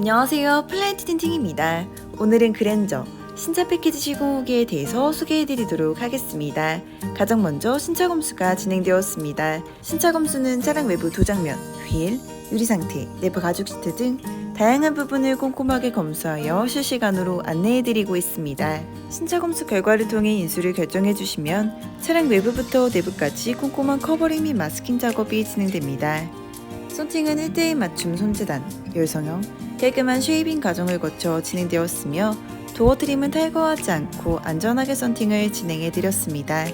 안녕하세요. 플라이트 틴팅입니다. 오늘은 그랜저 신차 패키지 시공후기에 대해서 소개해드리도록 하겠습니다. 가장 먼저 신차 검수가 진행되었습니다. 신차 검수는 차량 외부 도장면, 휠, 유리 상태, 내부 가죽 시트 등 다양한 부분을 꼼꼼하게 검수하여 실시간으로 안내해드리고 있습니다. 신차 검수 결과를 통해 인수를 결정해주시면 차량 외부부터 내부까지 꼼꼼한 커버링 및 마스킹 작업이 진행됩니다. 썬팅은 1대1 맞춤 손재단, 열성형, 깔끔한 쉐이빙 과정을 거쳐 진행되었으며 도어 트림은 탈거하지 않고 안전하게 썬팅을 진행해 드렸습니다.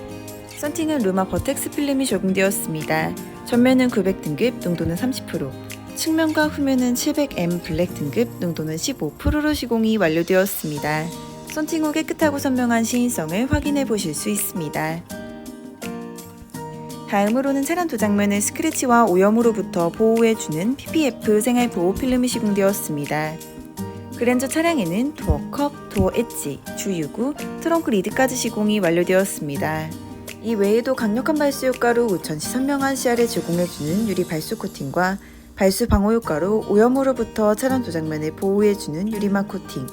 썬팅은 루마 버텍스 필름이 적용되었습니다. 전면은 900 등급, 농도는 30%, 측면과 후면은 700M 블랙 등급, 농도는 15%로 시공이 완료되었습니다. 썬팅 후 깨끗하고 선명한 시인성을 확인해 보실 수 있습니다. 다음으로는 차량 도장면을 스크래치와 오염으로부터 보호해주는 PPF 생활보호 필름이 시공되었습니다. 그랜저 차량에는 도어 컵, 도어 엣지, 주유구, 트렁크 리드까지 시공이 완료되었습니다. 이 외에도 강력한 발수 효과로 우천시 선명한 시야를 제공해주는 유리 발수 코팅과 발수 방호 효과로 오염으로부터 차량 도장면을 보호해주는 유리막 코팅,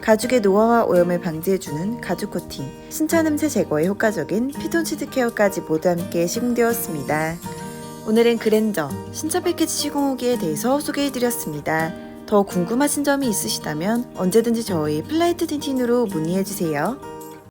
가죽의 노화와 오염을 방지해주는 가죽 코팅, 신차 냄새 제거에 효과적인 피톤 치드 케어까지 모두 함께 시공되었습니다. 오늘은 그랜저 신차 패키지 시공 후기에 대해서 소개해드렸습니다. 더 궁금하신 점이 있으시다면 언제든지 저희 플라이트 틴틴으로 문의해주세요.